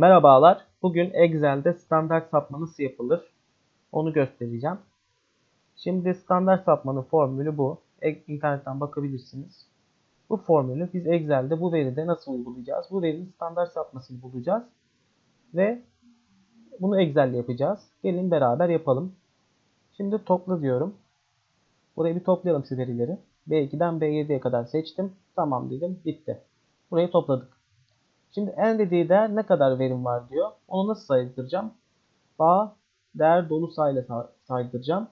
Merhabalar. Bugün Excel'de standart sapma nasıl yapılır? Onu göstereceğim. Şimdi standart sapmanın formülü bu. E- İnternetten bakabilirsiniz. Bu formülü biz Excel'de bu veride nasıl uygulayacağız? Bu verinin standart sapmasını bulacağız. Ve bunu Excel'de yapacağız. Gelin beraber yapalım. Şimdi topla diyorum. Burayı bir toplayalım şu verileri. B2'den B7'ye kadar seçtim. Tamam dedim. Bitti. Burayı topladık. Şimdi n dediği değer ne kadar verim var diyor. Onu nasıl saydıracağım? A değer dolu sayıyla saydıracağım.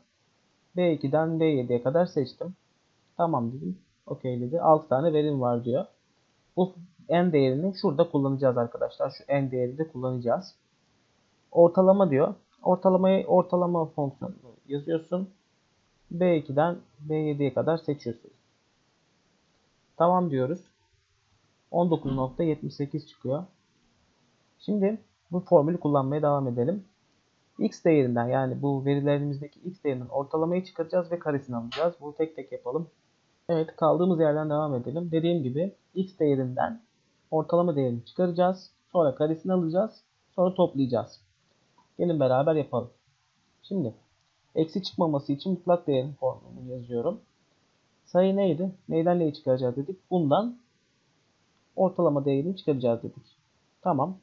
B2'den B7'ye kadar seçtim. Tamam dedim. Okey dedi. 6 tane verim var diyor. Bu n değerini şurada kullanacağız arkadaşlar. Şu n değerini de kullanacağız. Ortalama diyor. Ortalamayı ortalama fonksiyonu yazıyorsun. B2'den B7'ye kadar seçiyorsun. Tamam diyoruz. 19.78 çıkıyor. Şimdi bu formülü kullanmaya devam edelim. X değerinden yani bu verilerimizdeki X değerinden ortalamayı çıkaracağız ve karesini alacağız. Bunu tek tek yapalım. Evet kaldığımız yerden devam edelim. Dediğim gibi X değerinden ortalama değerini çıkaracağız. Sonra karesini alacağız. Sonra toplayacağız. Gelin beraber yapalım. Şimdi eksi çıkmaması için mutlak değerin formülünü yazıyorum. Sayı neydi? Neyden neyi çıkaracağız dedik. Bundan ortalama değerini çıkaracağız dedik. Tamam.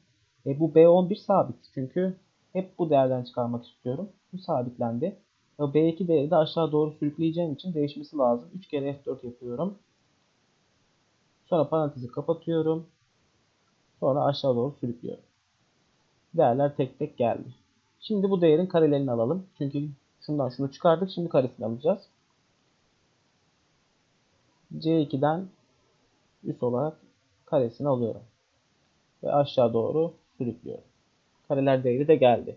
E, bu B11 sabit. Çünkü hep bu değerden çıkarmak istiyorum. Bu sabitlendi. E, B2 değeri de aşağı doğru sürükleyeceğim için değişmesi lazım. 3 kere F4 yapıyorum. Sonra parantezi kapatıyorum. Sonra aşağı doğru sürüklüyorum. Değerler tek tek geldi. Şimdi bu değerin karelerini alalım. Çünkü şundan şunu çıkardık. Şimdi karesini alacağız. C2'den üst olarak karesini alıyorum. Ve aşağı doğru sürüklüyorum. Kareler değeri de geldi.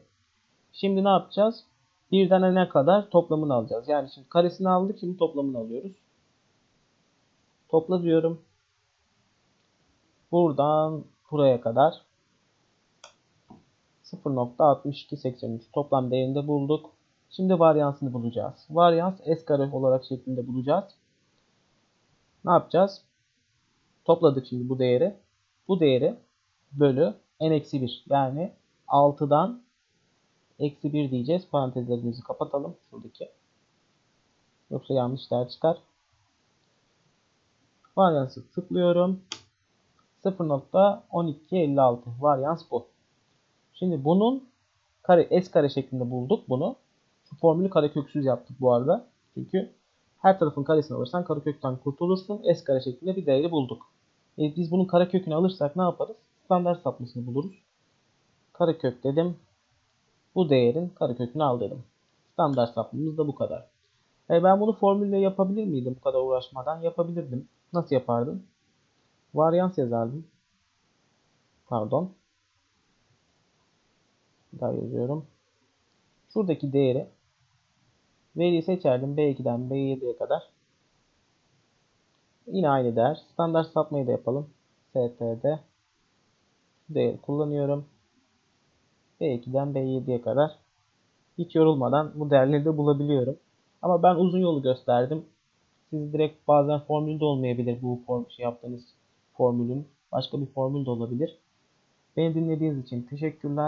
Şimdi ne yapacağız? Birden ne kadar toplamını alacağız. Yani şimdi karesini aldık şimdi toplamını alıyoruz. Topla diyorum. Buradan buraya kadar 0.6283 toplam değerinde bulduk. Şimdi varyansını bulacağız. Varyans S kare olarak şeklinde bulacağız. Ne yapacağız? Topladık şimdi bu değeri. Bu değeri bölü n-1 yani 6'dan eksi 1 diyeceğiz. Parantezlerimizi kapatalım. Şuradaki. Yoksa yanlış değer çıkar. Varyansı tıklıyorum. 0.1256 varyans bu. Şimdi bunun kare s kare şeklinde bulduk bunu. Şu formülü kareköksüz yaptık bu arada. Çünkü her tarafın karesini alırsan karekökten kurtulursun. S kare şeklinde bir değeri bulduk. E, biz bunun karekökünü alırsak ne yaparız? Standart sapmasını buluruz. Karekök dedim. Bu değerin karekökünü al dedim. Standart sapmamız da bu kadar. E, ben bunu formülle yapabilir miydim bu kadar uğraşmadan? Yapabilirdim. Nasıl yapardım? Varyans yazardım. Pardon. Bir daha yazıyorum. Şuradaki değeri veriyi seçerdim B2'den B7'ye kadar. Yine aynı değer. Standart sapmayı da yapalım. ST'de değeri kullanıyorum. B2'den B7'ye kadar hiç yorulmadan bu değerleri de bulabiliyorum. Ama ben uzun yolu gösterdim. Siz direkt bazen formülde olmayabilir bu form şey yaptığınız formülün. Başka bir formül de olabilir. Beni dinlediğiniz için teşekkürler.